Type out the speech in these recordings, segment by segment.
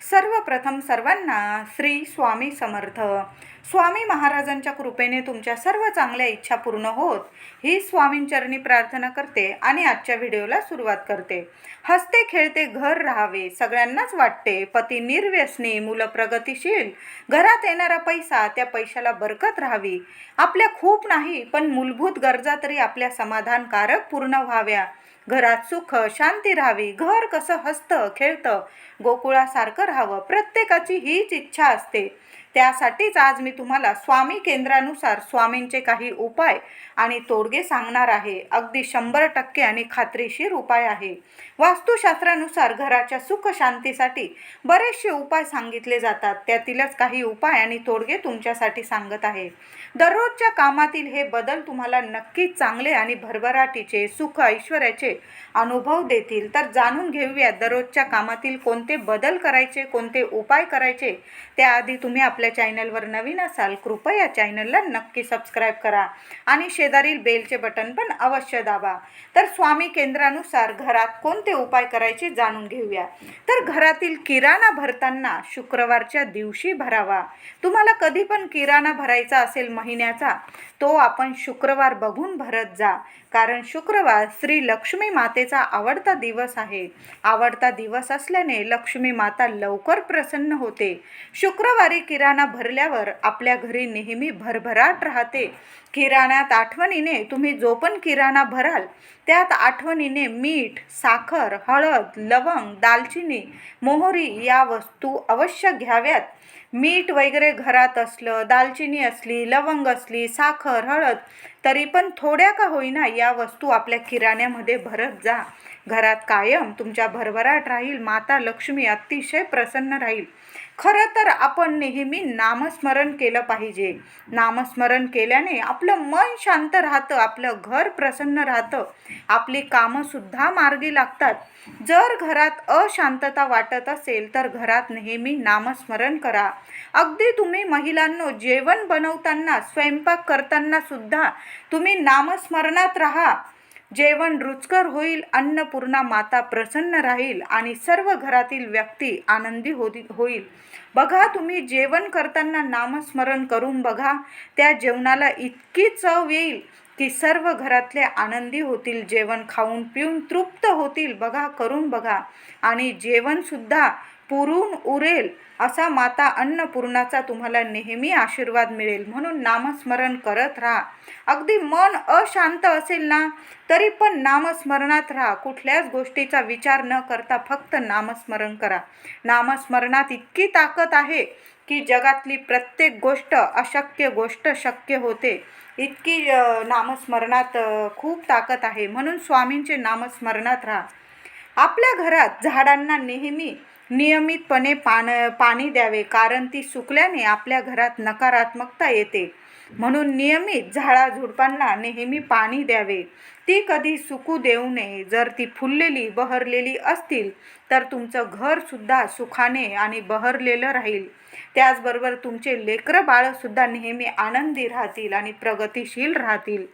सर्वप्रथम सर्वांना श्री स्वामी समर्थ. स्वामी महाराजांच्या कृपेने तुमच्या सर्व चांगल्या इच्छा पूर्ण होत. ही स्वामींचरणी प्रार्थना करते आणि आजच्या व्हिडिओला सुरुवात करते. हसते खेळते घर राहावे सगळ्यांनाच वाटते. पती निर्व्यसनी मुलं प्रगतिशील. घरात येणारा पैसा त्या पैशाला बरकत राहावी. आपल्या खूप नाही पण मूलभूत गरजा तरी आपल्या समाधानकारक पूर्ण व्हाव्या. घरात सुख शांती राहावी. घर कसं हसतं खेळतं गोकुळासारखं राहावं. प्रत्येकाची हीच इच्छा असते. त्यासाठीच आज मी तुम्हाला स्वामी केंद्रानुसार स्वामींचे काही उपाय आणि तोडगे सांगणार आहे. अगदी शंभर टक्के आणि खात्रीशीर उपाय आहे. वास्तुशास्त्रानुसार घराच्या सुख शांतीसाठी बरेचसे उपाय सांगितले जातात. त्यातीलच काही उपाय आणि तोडगे तुमच्यासाठी सांगत आहे. दररोजच्या कामातील हे बदल तुम्हाला नक्कीच चांगले आणि भरभराटीचे सुख ऐश्वर्याचे अनुभव देतील. तर जाणून घेऊया दररोजच्या कामातील कोणते बदल करायचे कोणते उपाय करायचे? त्याआधी तुम्ही आपल्या चॅनलवर नवीन असाल कृपया चॅनलला नक्की सबस्क्राईब करा आणि शेजारील बेलचे बटन पण अवश्य दाबा. तर स्वामी केंद्रानुसार घरात कोणते उपाय करायचे जाणून घेऊया. तर घरातील किराणा भरताना शुक्रवारच्या दिवशी भरावा. तुम्हाला कधी पण किराणा भरायचा असेल महिन्याचा तो आपण शुक्रवार बघून भरत जा. कारण शुक्रवार श्री लक्ष्मी मातेचा आवडता दिवस आहे. आवडता दिवस असल्याने लक्ष्मी माता लवकर प्रसन्न होते. शुक्रवारी किराणा किराणा भरल्यावर आपल्या घरी नेहमी भरभराट राहते. किराण्यात आठवणीने तुम्ही जो पण किराणा भराल त्यात आठवणीने मीठ साखर हळद लवंग दालचिनी मोहरी या वस्तू अवश्य घ्याव्यात. मीठ वगैरे घरात असलं दालचिनी असली लवंग असली साखर हळद तरी पण थोड्या का होईना या वस्तू आपल्या किराण्यामध्ये भरत जा. घरात कायम तुमच्या भरभराट राहील माता लक्ष्मी अतिशय प्रसन्न राहील. खरं तर आपण नेहमी नामस्मरण केलं पाहिजे. नामस्मरण केल्याने आपलं मन शांत राहतं आपलं घर प्रसन्न राहतं आपली कामंसुद्धा मार्गी लागतात. जर घरात अशांतता वाटत असेल तर घरात नेहमी नामस्मरण करा. अगदी तुम्ही महिलांनो जेवण बनवताना स्वयंपाक करताना सुद्धा तुम्ही नामस्मरणात राहा. जेवण रुचकर होईल अन्नपूर्णा माता प्रसन्न राहील आणि सर्व घरातील व्यक्ती आनंदी होईल. बघा तुम्ही जेवण करताना नामस्मरण करून बघा. त्या जेवणाला इतकी चव येईल की सर्व घरातले आनंदी होतील जेवण खाऊन पिऊन तृप्त होतील. बघा करून बघा. आणि जेवणसुद्धा पुरून उरेल असा माता अन्नपूर्णाचा तुम्हाला नेहमी आशीर्वाद मिळेल. म्हणून नामस्मरण करत राहा. अगदी मन अशांत असेल ना तरी पण नामस्मरणात राहा. कुठल्याच गोष्टीचा विचार न करता फक्त नामस्मरण करा. नामस्मरणात इतकी ताकद आहे की जगातली प्रत्येक गोष्ट अशक्य गोष्ट शक्य होते. इतकी नामस्मरणात खूप ताकद आहे. म्हणून स्वामींचे नामस्मरणात राहा. आपल्या घरात झाडांना नेहमी नियमितपणे पान पाणी द्यावे कारण ती सुकल्याने आपल्या घरात नकारात्मकता येते. म्हणून नियमित झाडाझुडपांना नेहमी पाणी द्यावे. ती कधी सुकू देऊ नये. जर ती फुललेली बहरलेली असतील तर तुमचं घरसुद्धा सुखाने आणि बहरलेलं राहील. त्याचबरोबर तुमचे लेकरं बाळंसुद्धा नेहमी आनंदी राहतील आणि प्रगतिशील राहतील.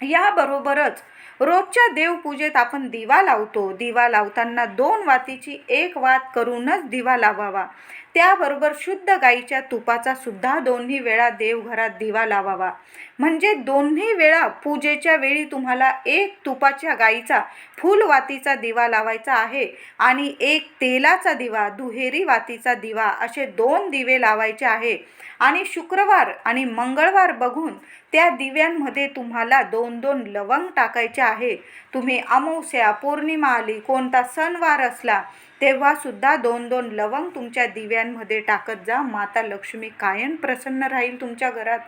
याबरोबरच रोजच्या देवपूजेत आपण दिवा लावतो. दिवा लावताना दोन वातीची एक वात करूनच दिवा लावावा. त्याबरोबर शुद्ध गाईच्या तुपाचा सुद्धा दोन्ही वेळा देवघरात दिवा लावावा. म्हणजे दोन्ही वेळा पूजेच्या वेळी तुम्हाला एक तुपाच्या गाईचा फुलवातीचा दिवा लावायचा आहे आणि एक तेलाचा दिवा दुहेरी वातीचा दिवा असे दोन दिवे लावायचे आहे. आणि शुक्रवार आणि मंगळवार बघून त्या दिव्यांमध्ये तुम्हाला दोन दोन लवंग टाकायचे आहे. तुम्ही अमावस्या पौर्णिमा आली कोणता सणवार असला तेव्हासुद्धा दोन दोन लवंग तुमच्या दिव्यांमध्ये टाकत जा. माता लक्ष्मी कायम प्रसन्न राहील तुमच्या घरात.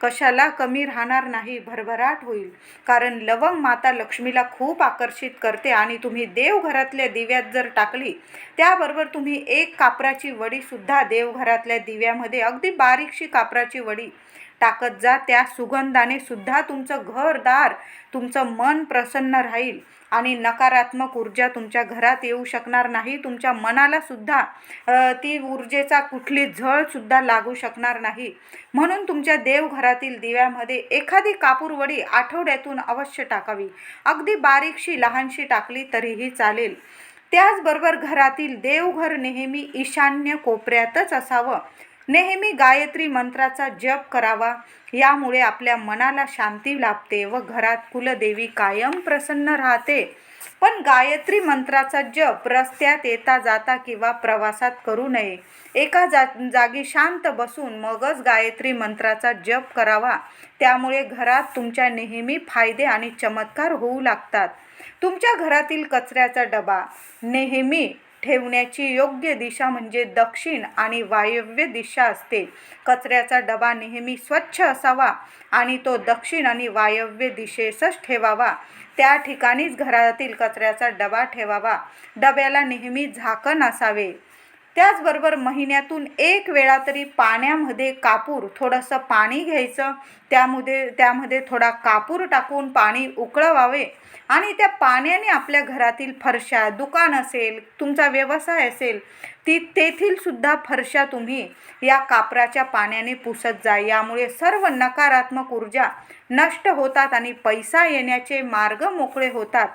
कशाला कमी राहणार नाही भरभराट होईल. कारण लवंग माता लक्ष्मीला खूप आकर्षित करते आणि तुम्ही देवघरातल्या दिव्यात जर टाकली त्याबरोबर तुम्ही एक कापराची वडीसुद्धा देवघरातल्या दिव्यामध्ये अगदी बारीकशी कापराची वडी टाकत जा त्या सुगंधाने सुद्धा तुमचं घरदार तुमचं मन प्रसन्न राहील आणि नकारात्मक ऊर्जा तुमच्या घरात येऊ शकणार नाही. तुमच्या मनाला सुद्धा ती ऊर्जेचा कुठली झळसुद्धा लागू शकणार नाही. म्हणून तुमच्या देवघरातील दिव्यामध्ये एखादी कापूरवडी आठवड्यातून अवश्य टाकावी. अगदी बारीकशी लहानशी टाकली तरीही चालेल. त्याचबरोबर घरातील देवघर नेहमी ईशान्य कोपऱ्यातच असावं. नेहमी गायत्री मंत्राचा जप करावा. यामुळे आपल्या मनाला शांती लाभते व घरात कुलदेवी कायम प्रसन्न राहते. पण गायत्री मंत्राचा जप रस्त्यात येता जाता किंवा प्रवासात करू नये. एका जा जागी शांत बसून मगच गायत्री मंत्राचा जप करावा. त्यामुळे घरात तुमच्या नेहमी फायदे आणि चमत्कार होऊ लागतात. तुमच्या घरातील कचऱ्याचा डबा नेहमी ठेवण्याची योग्य दिशा म्हणजे दक्षिण आणि वायव्य दिशा असते. कचऱ्याचा डबा नेहमी स्वच्छ असावा आणि तो दक्षिण आणि वायव्य दिशेसच ठेवावा. त्या ठिकाणीच घरातील कचऱ्याचा डबा ठेवावा. डब्याला नेहमी झाकण असावे. त्याचबरोबर महिन्यातून एक वेळा तरी पाण्यामध्ये कापूर थोडंसं पाणी घ्यायचं. त्यामध्ये त्यामध्ये थोडा कापूर टाकून पाणी उकळवावे. आणि त्या पाण्याने आपल्या घरातील फरशा दुकान असेल तुमचा व्यवसाय असेल ती तेथील सुद्धा फरशा तुम्ही या कापराच्या पाण्याने पुसत जा. यामुळे सर्व नकारात्मक ऊर्जा नष्ट होतात आणि पैसा येण्याचे मार्ग मोकळे होतात.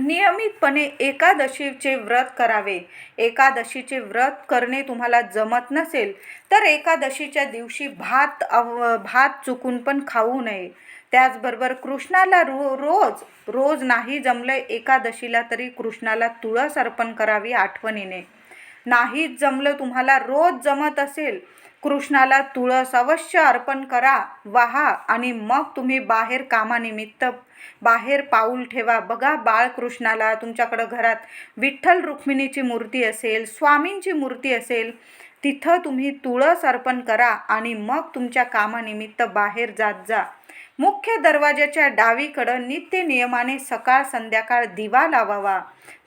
नियमितपणे एकादशीचे व्रत करावे. एकादशीचे व्रत करणे तुम्हाला जमत नसेल तर एकादशीच्या दिवशी भात अव भात चुकून पण खाऊ नये. त्याचबरोबर कृष्णाला रो रोज रोज नाही जमलं एकादशीला तरी कृष्णाला तुळस अर्पण करावी आठवणीने. नाहीच जमलं तुम्हाला रोज जमत असेल कृष्णाला तुळस अवश्य अर्पण करा वाहा आणि मग तुम्ही बाहेर कामानिमित्त बाहेर पाऊल ठेवा. बघा बाळकृष्णाला तुमच्याकडं घरात विठ्ठल रुक्मिणीची मूर्ती असेल स्वामींची मूर्ती असेल तिथं तुम्ही तुळस अर्पण करा आणि मग तुमच्या कामानिमित्त बाहेर जात जा. मुख्य दरवाजाच्या डावीकडं नित्य नियमाने सकाळ संध्याकाळ दिवा लावावा.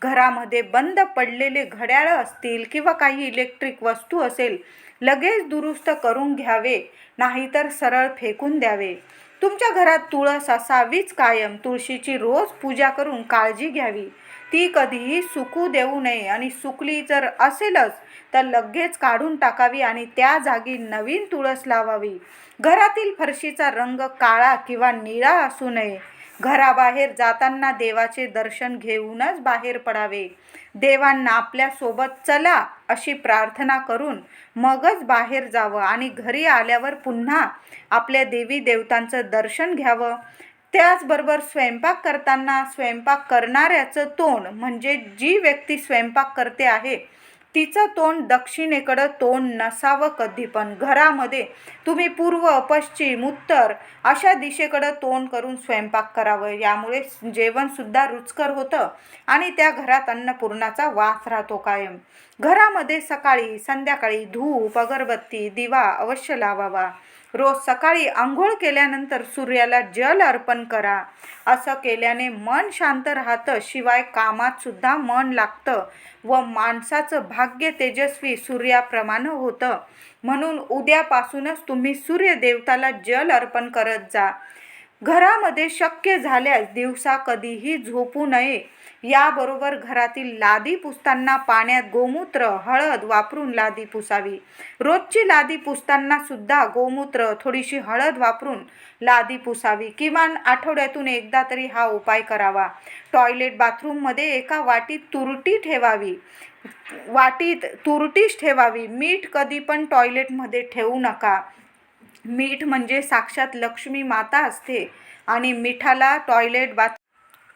घरामध्ये बंद पडलेले घड्याळं असतील किंवा काही इलेक्ट्रिक वस्तू असेल लगेच दुरुस्त करून घ्यावे नाहीतर सरळ फेकून द्यावे. तुमच्या घरात तुळस असावीच कायम. तुळशीची रोज पूजा करून काळजी घ्यावी. ती कधीही सुकू देऊ नये. आणि सुकली जर असेलच तर लगेच काढून टाकावी आणि त्या जागी नवीन तुळस लावावी. घरातील फरशीचा रंग काळा किंवा निळा असू नये. घराबाहेर जाताना देवाचे दर्शन घेऊनच बाहेर पडावे. देवांना आपल्यासोबत चला अशी प्रार्थना करून मगच बाहेर जावं आणि घरी आल्यावर पुन्हा आपल्या देवी देवतांचं दर्शन घ्यावं. त्याचबरोबर स्वयंपाक करताना स्वयंपाक करणाऱ्याचं तोंड म्हणजे जी व्यक्ती स्वयंपाक करते आहे तिचं तोंड दक्षिणेकडं तोंड नसावं कधी पण घरामध्ये तुम्ही पूर्व पश्चिम उत्तर अशा दिशेकडं तोंड करून स्वयंपाक करावं. यामुळे जेवणसुद्धा रुचकर होतं आणि त्या घरात अन्नपूर्णाचा वास राहतो कायम. घरामध्ये सकाळी संध्याकाळी धूप अगरबत्ती दिवा अवश्य लावावा. रोज सकाळी आंघोळ केल्यानंतर सूर्याला जल अर्पण करा. असं केल्याने मन शांत राहतं शिवाय कामातसुद्धा मन लागतं व माणसाचं भाग्य तेजस्वी सूर्याप्रमाणे होतं. म्हणून उद्यापासूनच तुम्ही सूर्यदेवताला जल अर्पण करत जा. घरामध्ये शक्य झाल्यास दिवसा कधीही झोपू नये. याबरोबर घरातील लादी पुसताना पाण्यात गोमूत्र हळद वापरून लादी पुसावी. रोजची लादी पुसताना सुद्धा गोमूत्र थोडीशी हळद वापरून लादी पुसावी. किमान आठवड्यातून एकदा तरी हा उपाय करावा. टॉयलेट बाथरूममध्ये एका वाटीत तुरटी ठेवावी. वाटीत तुरटीच ठेवावी. मीठ कधी पण टॉयलेटमध्ये ठेवू नका. मीठ म्हणजे साक्षात लक्ष्मी माता असते आणि मिठाला टॉयलेट बाथ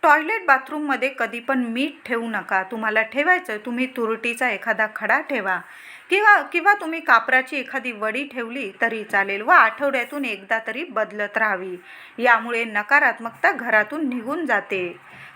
टॉयलेट बाथरूममध्ये कधी पण मीठ ठेवू नका. तुम्हाला ठेवायचं तुम्ही तुरटीचा एखादा खडा ठेवा. किंवा किंवा तुम्ही कापराची एखादी वडी ठेवली तरी चालेल व आठवड्यातून एकदा तरी बदलत राहावी. यामुळे नकारात्मकता घरातून निघून जाते.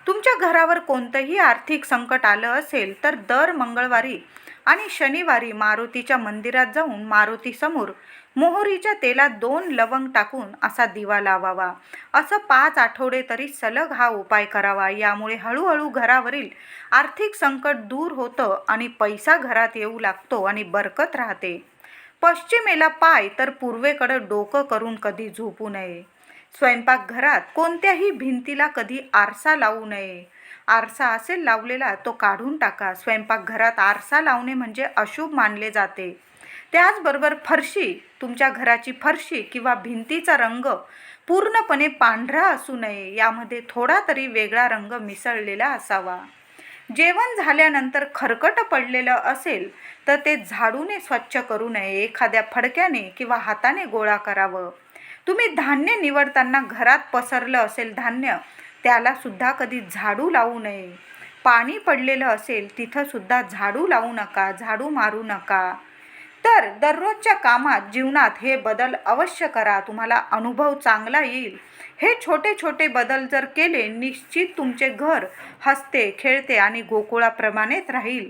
तुमच्या घरावर कोणतंही आर्थिक संकट आलं असेल तर दर मंगळवारी आणि शनिवारी मारुतीच्या मंदिरात जाऊन मारुतीसमोर मोहरीच्या तेलात दोन लवंग टाकून असा दिवा लावावा. असं पाच आठवडे तरी सलग हा उपाय करावा. यामुळे हळूहळू घरावरील आर्थिक संकट दूर होतं आणि पैसा घरात येऊ लागतो आणि बरकत राहते. पश्चिमेला पाय तर पूर्वेकडं डोकं करून कधी झोपू नये. स्वयंपाकघरात कोणत्याही भिंतीला कधी आरसा लावू नये. आरसा असेल लावलेला तो काढून टाका. स्वयंपाकघरात आरसा लावणे म्हणजे अशुभ मानले जाते. त्याचबरोबर फरशी तुमच्या घराची फरशी किंवा भिंतीचा रंग पूर्णपणे पांढरा असू नये यामध्ये थोडा तरी वेगळा रंग मिसळलेला असावा. जेवण झाल्यानंतर खरकट पडलेलं असेल तर ते झाडूने स्वच्छ करू नये एखाद्या फडक्याने किंवा हाताने गोळा करावं. तुम्ही धान्य निवडताना घरात पसरलं असेल धान्य त्याला सुद्धा कधी झाडू लावू नये. पाणी पडलेलं असेल तिथंसुद्धा झाडू लावू नका झाडू मारू नका. तर दररोजच्या कामात जीवनात हे बदल अवश्य करा. तुम्हाला अनुभव चांगला येईल. हे छोटे छोटे बदल जर केले निश्चित तुमचे घर हसते खेळते आणि गोकुळाप्रमाणेच राहील.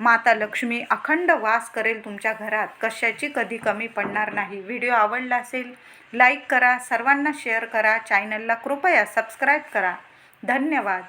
माता लक्ष्मी अखंड वास करेल तुमच्या घरात. कशाची कधी कमी पडणार नाही. व्हिडिओ आवडला असेल लाईक करा. सर्वांना शेअर करा. चॅनलला कृपया सबस्क्राईब करा. धन्यवाद.